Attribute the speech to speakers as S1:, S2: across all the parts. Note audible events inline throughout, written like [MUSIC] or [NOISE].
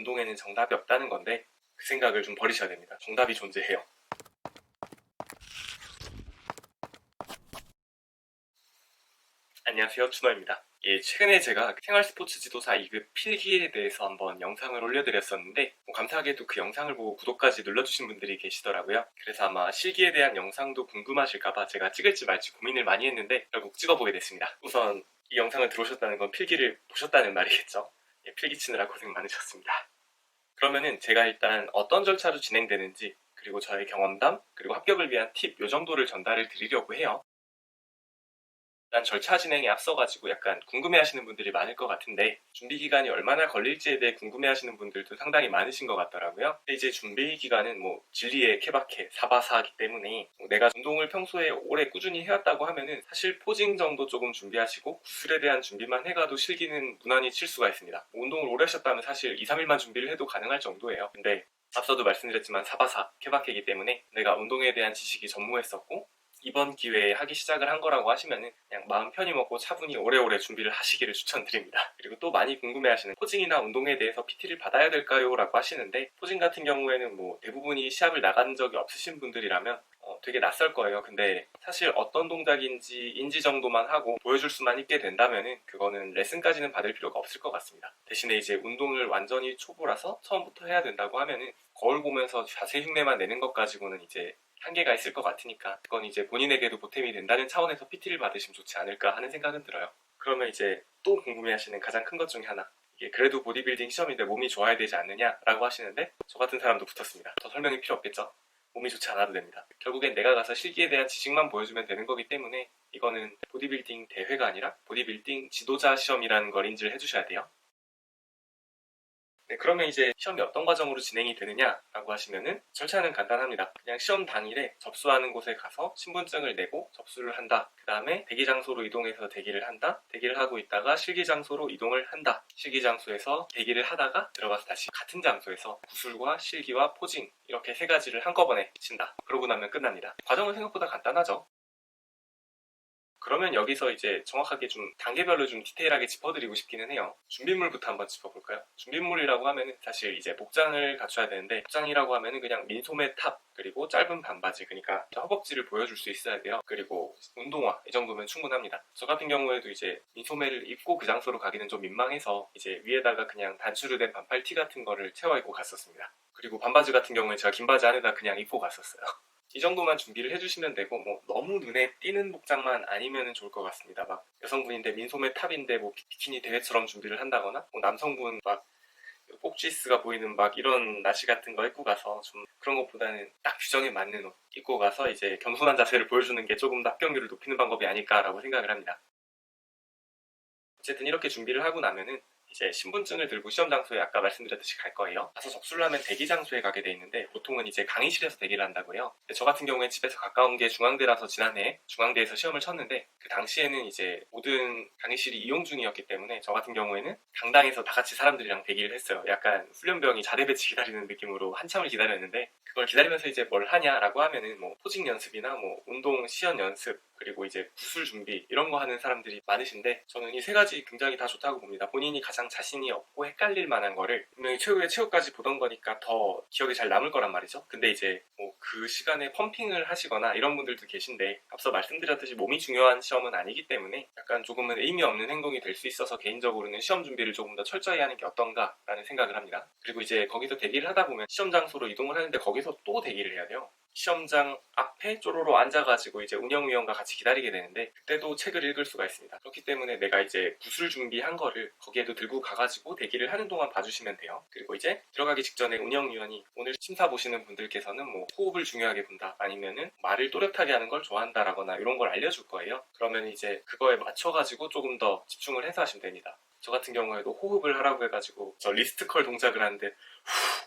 S1: 운동에는 정답이 없다는 건데 그 생각을 좀 버리셔야 됩니다. 정답이 존재해요. 안녕하세요. 준호입니다. 예, 최근에 제가 생활 스포츠 지도사 2급 필기에 대해서 한번 영상을 올려드렸었는데 뭐 감사하게도 그 영상을 보고 구독까지 눌러주신 분들이 계시더라고요. 그래서 아마 실기에 대한 영상도 궁금하실까봐 제가 찍을지 말지 고민을 많이 했는데 결국 찍어보게 됐습니다. 우선 이 영상을 들어오셨다는 건 필기를 보셨다는 말이겠죠. 예, 필기 치느라 고생 많으셨습니다. 그러면은 제가 일단 어떤 절차로 진행되는지 그리고 저의 경험담 그리고 합격을 위한 팁 요 정도를 전달을 드리려고 해요. 일단 절차 진행에 앞서가지고 약간 궁금해하시는 분들이 많을 것 같은데 준비 기간이 얼마나 걸릴지에 대해 궁금해하시는 분들도 상당히 많으신 것 같더라고요. 근데 이제 준비 기간은 뭐 진리에 케바케 사바사하기 때문에 뭐 내가 운동을 평소에 오래 꾸준히 해왔다고 하면은 사실 포징 정도 조금 준비하시고 구슬에 대한 준비만 해가도 실기는 무난히 칠 수가 있습니다. 뭐 운동을 오래 하셨다면 사실 2, 3일만 준비를 해도 가능할 정도예요. 근데 앞서도 말씀드렸지만 사바사 케바케이기 때문에 내가 운동에 대한 지식이 전무했었고 이번 기회에 하기 시작을 한 거라고 하시면은 그냥 마음 편히 먹고 차분히 오래오래 준비를 하시기를 추천드립니다. [LAUGHS] 그리고 또 많이 궁금해하시는 포징이나 운동에 대해서 PT를 받아야 될까요? 라고 하시는데 포징 같은 경우에는 뭐 대부분이 시합을 나간 적이 없으신 분들이라면 어, 되게 낯설 거예요. 근데 사실 어떤 동작인지 인지 정도만 하고 보여줄 수만 있게 된다면은 그거는 레슨까지는 받을 필요가 없을 것 같습니다. 대신에 이제 운동을 완전히 초보라서 처음부터 해야 된다고 하면은 거울 보면서 자세 흉내만 내는 것 가지고는 이제 한계가 있을 것 같으니까 그건 이제 본인에게도 보탬이 된다는 차원에서 PT를 받으시면 좋지 않을까 하는 생각은 들어요. 그러면 이제 또 궁금해하시는 가장 큰 것 중에 하나 이게 그래도 보디빌딩 시험인데 몸이 좋아야 되지 않느냐라고 하시는데 저 같은 사람도 붙었습니다. 더 설명이 필요 없겠죠? 몸이 좋지 않아도 됩니다. 결국엔 내가 가서 실기에 대한 지식만 보여주면 되는 거기 때문에 이거는 보디빌딩 대회가 아니라 보디빌딩 지도자 시험이라는 걸 인지를 해주셔야 돼요. 네, 그러면 이제 시험이 어떤 과정으로 진행이 되느냐라고 하시면은 절차는 간단합니다. 그냥 시험 당일에 접수하는 곳에 가서 신분증을 내고 접수를 한다. 그 다음에 대기 장소로 이동해서 대기를 한다. 대기를 하고 있다가 실기 장소로 이동을 한다. 실기 장소에서 대기를 하다가 들어가서 다시 같은 장소에서 구슬과 실기와 포징 이렇게 세 가지를 한꺼번에 친다. 그러고 나면 끝납니다. 과정은 생각보다 간단하죠. 그러면 여기서 이제 정확하게 좀 단계별로 좀 디테일하게 짚어드리고 싶기는 해요. 준비물부터 한번 짚어볼까요? 준비물이라고 하면은 사실 이제 복장을 갖춰야 되는데 복장이라고 하면은 그냥 민소매 탑 그리고 짧은 반바지 그러니까 허벅지를 보여줄 수 있어야 돼요. 그리고 운동화 이 정도면 충분합니다. 저 같은 경우에도 이제 민소매를 입고 그 장소로 가기는 좀 민망해서 이제 위에다가 그냥 단추로 된 반팔 티 같은 거를 채워 입고 갔었습니다. 그리고 반바지 같은 경우에 제가 긴 바지 안에다 그냥 입고 갔었어요. [LAUGHS] 이 정도만 준비를 해주시면 되고 뭐 너무 눈에 띄는 복장만 아니면 좋을 것 같습니다. 막 여성분인데 민소매 탑인데 뭐 비키니 대회처럼 준비를 한다거나 뭐 남성분 막 꼭지스가 보이는 막 이런 나시 같은 거 입고 가서 좀 그런 것보다는 딱 규정에 맞는 옷 입고 가서 이제 겸손한 자세를 보여주는 게 조금 더 합격률을 높이는 방법이 아닐까라고 생각을 합니다. 어쨌든 이렇게 준비를 하고 나면은 이제 신분증을 들고 시험 장소에 아까 말씀드렸듯이 갈 거예요. 가서 접수를 하면 대기 장소에 가게 돼 있는데 보통은 이제 강의실에서 대기를 한다고요. 저 같은 경우에 집에서 가까운 게 중앙대라서 지난해 중앙대에서 시험을 쳤는데 그 당시에는 이제 모든 강의실이 이용 중이었기 때문에 저 같은 경우에는 강당에서 다 같이 사람들이랑 대기를 했어요. 약간 훈련병이 자대 배치 기다리는 느낌으로 한참을 기다렸는데 그걸 기다리면서 이제 뭘 하냐라고 하면은 뭐 포징 연습이나 뭐 운동 시연 연습 그리고 이제 구술 준비 이런 거 하는 사람들이 많으신데 저는 이 세 가지 굉장히 다 좋다고 봅니다. 본인이 가장 자신이 없고 헷갈릴 만한 거를 분명히 최후의 최후까지 보던 거니까 더 기억에 잘 남을 거란 말이죠. 근데 이제 뭐 그 시간에 펌핑을 하시거나 이런 분들도 계신데 앞서 말씀드렸듯이 몸이 중요한 시험은 아니기 때문에 약간 조금은 의미 없는 행동이 될 수 있어서 개인적으로는 시험 준비를 조금 더 철저히 하는 게 어떤가라는 생각을 합니다. 그리고 이제 거기서 대기를 하다 보면 시험 장소로 이동을 하는데 거기서 또 대기를 해야 돼요. 시험장 앞에 쪼로로 앉아가지고 이제 운영위원과 같이 기다리게 되는데 그때도 책을 읽을 수가 있습니다. 그렇기 때문에 내가 이제 구술 준비한 거를 거기에도 들고 가가지고 대기를 하는 동안 봐주시면 돼요. 그리고 이제 들어가기 직전에 운영위원이 오늘 심사 보시는 분들께서는 뭐 호흡을 중요하게 본다 아니면은 말을 또렷하게 하는 걸 좋아한다라거나 이런 걸 알려줄 거예요. 그러면 이제 그거에 맞춰가지고 조금 더 집중을 해서 하시면 됩니다. 저 같은 경우에도 호흡을 하라고 해가지고 저 리스트컬 동작을 하는데 후, 후,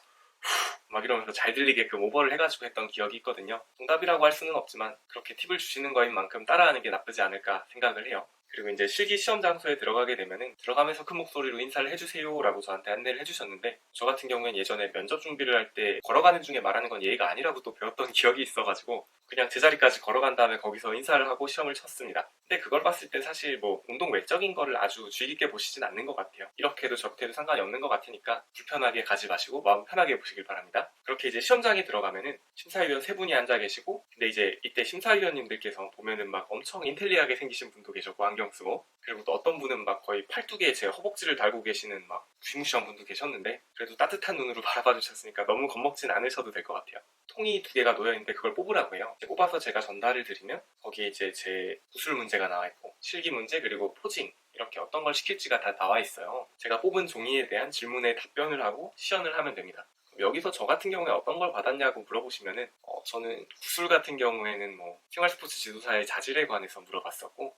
S1: 막 이러면서 잘 들리게끔 오버를 해가지고 했던 기억이 있거든요. 정답이라고 할 수는 없지만 그렇게 팁을 주시는 거인 만큼 따라하는 게 나쁘지 않을까 생각을 해요. 그리고 이제 실기 시험 장소에 들어가게 되면은 들어가면서 큰 목소리로 인사를 해주세요라고 저한테 안내를 해주셨는데 저 같은 경우엔 예전에 면접 준비를 할 때 걸어가는 중에 말하는 건 예의가 아니라고 또 배웠던 [LAUGHS] 기억이 있어가지고 그냥 제자리까지 걸어간 다음에 거기서 인사를 하고 시험을 쳤습니다. 근데 그걸 봤을 때 사실 뭐 운동 외적인 거를 아주 주의 깊게 보시진 않는 것 같아요. 이렇게 해도 저렇게 해도 상관이 없는 것 같으니까 불편하게 가지 마시고 마음 편하게 보시길 바랍니다. 그렇게 이제 시험장에 들어가면은 심사위원 세 분이 앉아 계시고 근데 이제 이때 심사위원님들께서 보면은 막 엄청 인텔리하게 생기신 분도 계셨고 안경 쓰고 그리고 또 어떤 분은 막 거의 팔뚝에 제 허벅지를 달고 계시는 막 귀무시한 분도 계셨는데 그래도 따뜻한 눈으로 [LAUGHS] 바라봐 주셨으니까 너무 겁먹진 않으셔도 될 것 같아요. 통이 두 개가 놓여 있는데 그걸 뽑으라고 해요. 뽑아서 제가 전달을 드리면 거기에 이제 제 구술 문제가 나와 있고 실기 문제 그리고 포징 이렇게 어떤 걸 시킬지가 다 나와 있어요. 제가 뽑은 종이에 대한 질문에 답변을 하고 시연을 하면 됩니다. 여기서 저 같은 경우에 어떤 걸 받았냐고 물어보시면은 어, 저는 구술 같은 경우에는 뭐 생활 스포츠 지도사의 자질에 관해서 물어봤었고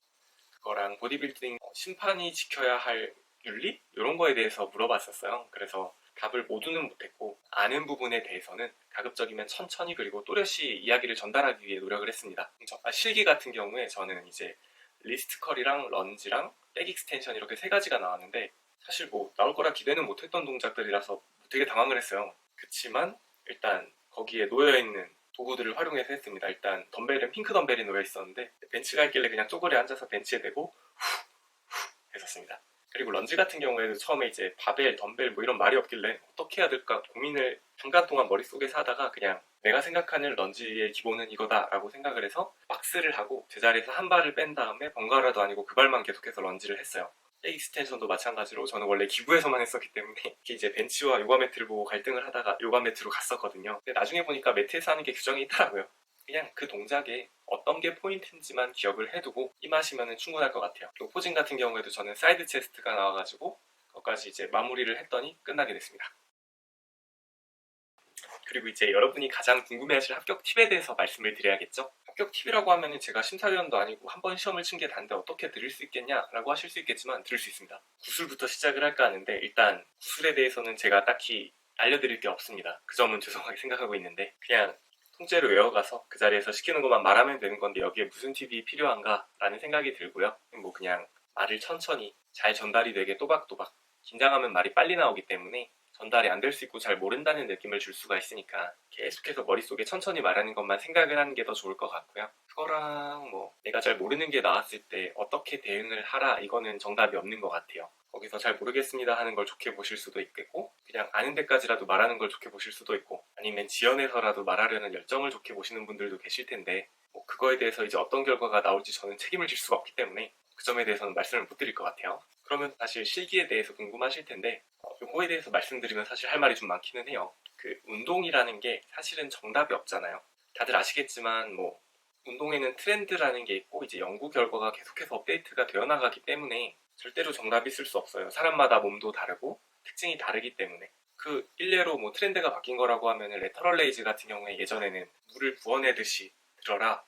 S1: 그거랑 보디빌딩 어, 심판이 지켜야 할 윤리 이런 거에 대해서 물어봤었어요. 그래서 답을 모두는 못했고 아는 부분에 대해서는 가급적이면 천천히 그리고 또렷이 이야기를 전달하기 위해 노력을 했습니다. 저- 아, 실기 같은 경우에 저는 이제 리스트 컬이랑 런지랑 백 익스텐션 이렇게 세 가지가 나왔는데 사실 뭐 나올 거라 기대는 못했던 동작들이라서 되게 당황을 했어요. 그치만 일단 거기에 놓여 있는 도구들을 활용해서 했습니다. 일단 덤벨은 핑크 덤벨이 놓여 있었는데 벤치가 있길래 그냥 쪼그려 앉아서 벤치에 대고 후, 후 했었습니다. 그리고 런지 같은 경우에도 처음에 이제 바벨, 덤벨 뭐 이런 말이 없길래 어떻게 해야 될까 고민을 잠깐 동안 머릿속에서 하다가 그냥 내가 생각하는 런지의 기본은 이거다라고 생각을 해서 박스를 하고 제자리에서 한 발을 뺀 다음에 번갈아도 아니고 그 발만 계속해서 런지를 했어요. 익스텐션도 마찬가지로 저는 원래 기부에서만 했었기 때문에 [LAUGHS] 이게 이제 벤치와 요가 매트를 보고 갈등을 하다가 요가 매트로 갔었거든요. 근데 나중에 보니까 매트에서 하는 게 규정이 있더라고요. 그냥 그 동작에 어떤 게 포인트인지만 기억을 해두고 임하시면 충분할 것 같아요. 또 포징 같은 경우에도 저는 사이드 체스트가 나와가지고 그것까지 이제 마무리를 했더니 끝나게 됐습니다. 그리고 이제 여러분이 가장 궁금해하실 합격 팁에 대해서 말씀을 드려야겠죠. 합격 팁이라고 하면은 제가 심사위원도 아니고 한 번 시험을 친 게 단데 어떻게 드릴 수 있겠냐라고 하실 수 있겠지만 드릴 수 있습니다. 구술부터 시작을 할까 하는데 일단 구술에 대해서는 제가 딱히 알려드릴 게 없습니다. 그 점은 [LAUGHS] 죄송하게 생각하고 있는데 그냥 통째로 외워가서 그 자리에서 시키는 것만 말하면 되는 건데 여기에 무슨 팁이 필요한가라는 생각이 들고요. 뭐 그냥 말을 천천히 잘 전달이 되게 또박또박 긴장하면 말이 빨리 나오기 때문에 전달이 안 될 수 있고 잘 모른다는 느낌을 줄 수가 있으니까 계속해서 머릿속에 천천히 말하는 것만 생각을 하는 게 더 좋을 것 같고요. 그거랑 뭐 내가 잘 모르는 게 나왔을 때 어떻게 대응을 하라 이거는 정답이 없는 것 같아요. 거기서 잘 모르겠습니다 하는 걸 좋게 보실 수도 있겠고 그냥 아는 데까지라도 말하는 걸 좋게 보실 수도 있고 아니면 지연해서라도 말하려는 열정을 좋게 보시는 분들도 계실 텐데 뭐 그거에 대해서 이제 어떤 결과가 나올지 저는 책임을 질 수가 없기 때문에 그 점에 대해서는 말씀을 못 드릴 것 같아요. 그러면 사실 실기에 대해서 궁금하실 텐데 어, 요거에 대해서 말씀드리면 사실 할 말이 좀 많기는 해요. 그 운동이라는 게 사실은 정답이 없잖아요. 다들 아시겠지만 뭐 운동에는 트렌드라는 게 있고 이제 연구 결과가 계속해서 업데이트가 되어 나가기 때문에 절대로 정답이 있을 수 없어요. 사람마다 몸도 다르고 특징이 다르기 때문에 그 일례로 뭐 트렌드가 바뀐 거라고 하면은 레터럴 레이즈 같은 경우에 예전에는 물을 부어내듯이 들어라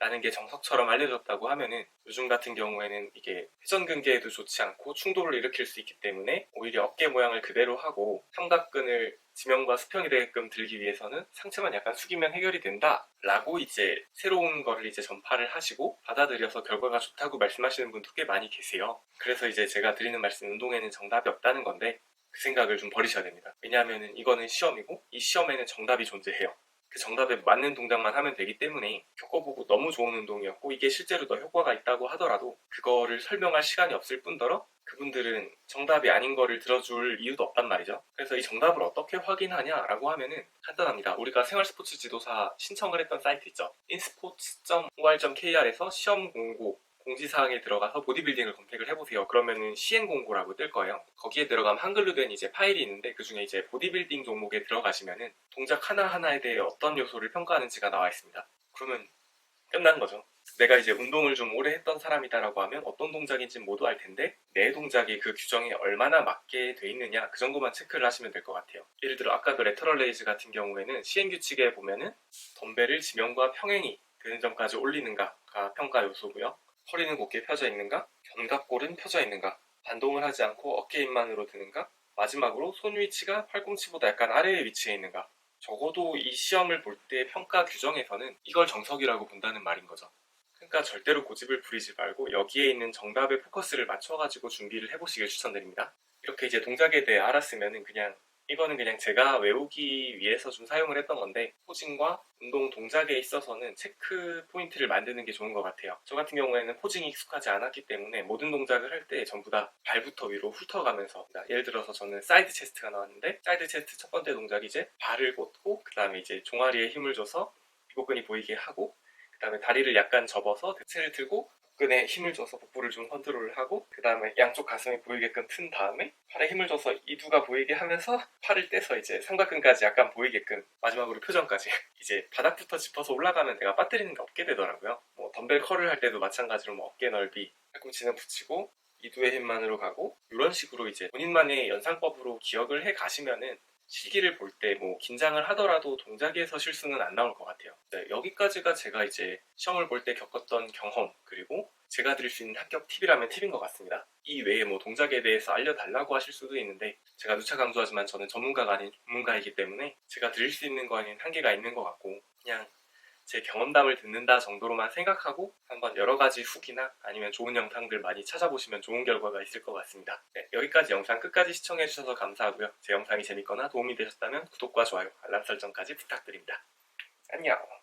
S1: 라는 게 정석처럼 알려졌다고 하면은 요즘 같은 경우에는 이게 회전근개에도 좋지 않고 충돌을 일으킬 수 있기 때문에 오히려 어깨 모양을 그대로 하고 삼각근을 지면과 수평이 되게끔 들기 위해서는 상체만 약간 숙이면 해결이 된다 라고 이제 새로운 거를 이제 전파를 하시고 받아들여서 결과가 좋다고 말씀하시는 분도 꽤 많이 계세요. 그래서 이제 제가 드리는 말씀 운동에는 정답이 없다는 건데 그 생각을 좀 버리셔야 됩니다. 왜냐하면 이거는 시험이고 이 시험에는 정답이 존재해요 그 정답에 맞는 동작만 하면 되기 때문에 겪어보고 너무 좋은 운동이었고 이게 실제로 더 효과가 있다고 하더라도 그거를 설명할 시간이 없을 뿐더러 그분들은 정답이 아닌 거를 들어줄 이유도 없단 말이죠. 그래서 이 정답을 어떻게 확인하냐라고 하면은 간단합니다. 우리가 생활 스포츠 지도사 신청을 했던 사이트 있죠. insports.or.kr에서 시험 공고 공지사항에 들어가서 보디빌딩을 검색을 해보세요. 그러면은 시행 공고라고 뜰 거예요. 거기에 들어가면 한글로 된 이제 파일이 있는데 그 중에 이제 보디빌딩 종목에 들어가시면은 동작 하나하나에 대해 어떤 요소를 평가하는지가 나와 있습니다. 그러면 끝난 거죠. 내가 이제 운동을 좀 오래 했던 사람이다라고 하면 어떤 동작인지 모두 알 텐데 내 동작이 그 규정에 얼마나 맞게 돼 있느냐 그 정도만 체크를 하시면 될 것 같아요. 예를 들어 아까 그 레터럴 레이즈 같은 경우에는 시행 규칙에 보면은 덤벨을 지면과 평행이 되는 점까지 올리는가가 평가 요소고요. 허리는 곧게 펴져 있는가? 견갑골은 펴져 있는가? 반동을 하지 않고 어깨 힘만으로 드는가? 마지막으로 손 위치가 팔꿈치보다 약간 아래에 위치해 있는가? 적어도 이 시험을 볼 때 평가 규정에서는 이걸 정석이라고 본다는 말인 거죠. 그러니까 절대로 고집을 부리지 말고 여기에 있는 정답에 포커스를 맞춰가지고 준비를 해보시길 추천드립니다. 이렇게 이제 동작에 대해 알았으면 그냥 이거는 그냥 제가 외우기 위해서 좀 사용을 했던 건데 포징과 운동 동작에 있어서는 체크 포인트를 만드는 게 좋은 것 같아요. 저 같은 경우에는 포징이 익숙하지 않았기 때문에 모든 동작을 할 때 전부 다 발부터 위로 훑어가면서 예를 들어서 저는 사이드 체스트가 나왔는데 사이드 체스트 첫 번째 동작이 이제 발을 꽂고 그 다음에 이제 종아리에 힘을 줘서 복근이 보이게 하고 그 다음에 다리를 약간 접어서 대체를 들고 복근에 힘을 줘서 복부를 좀 컨트롤을 하고 그 다음에 양쪽 가슴이 보이게끔 튼 다음에 팔에 힘을 줘서 이두가 보이게 하면서 팔을 떼서 이제 삼각근까지 약간 보이게끔 마지막으로 표정까지 [LAUGHS] 이제 바닥부터 짚어서 올라가면 내가 빠뜨리는 게 없게 되더라고요. 뭐 덤벨 컬을 할 때도 마찬가지로 뭐 어깨 넓이 팔꿈치는 붙이고 이두의 힘만으로 가고 이런 식으로 이제 본인만의 연상법으로 기억을 해 가시면은 실기를 볼 때 뭐 긴장을 하더라도 동작에서 실수는 안 나올 것 같아요. 네, 여기까지가 제가 이제 시험을 볼 때 겪었던 경험 그리고 제가 드릴 수 있는 합격 팁이라면 팁인 것 같습니다. 이 외에 뭐 동작에 대해서 알려달라고 하실 수도 있는데 제가 누차 강조하지만 저는 전문가가 아닌 전문가이기 때문에 제가 드릴 수 있는 거에는 한계가 있는 것 같고 그냥 제 경험담을 듣는다 정도로만 생각하고 한번 여러 가지 후기나 아니면 좋은 영상들 많이 찾아보시면 좋은 결과가 있을 것 같습니다. 네, 여기까지 영상 끝까지 시청해주셔서 감사하고요. 제 영상이 재밌거나 도움이 되셨다면 구독과 좋아요, 알람 설정까지 부탁드립니다. 안녕!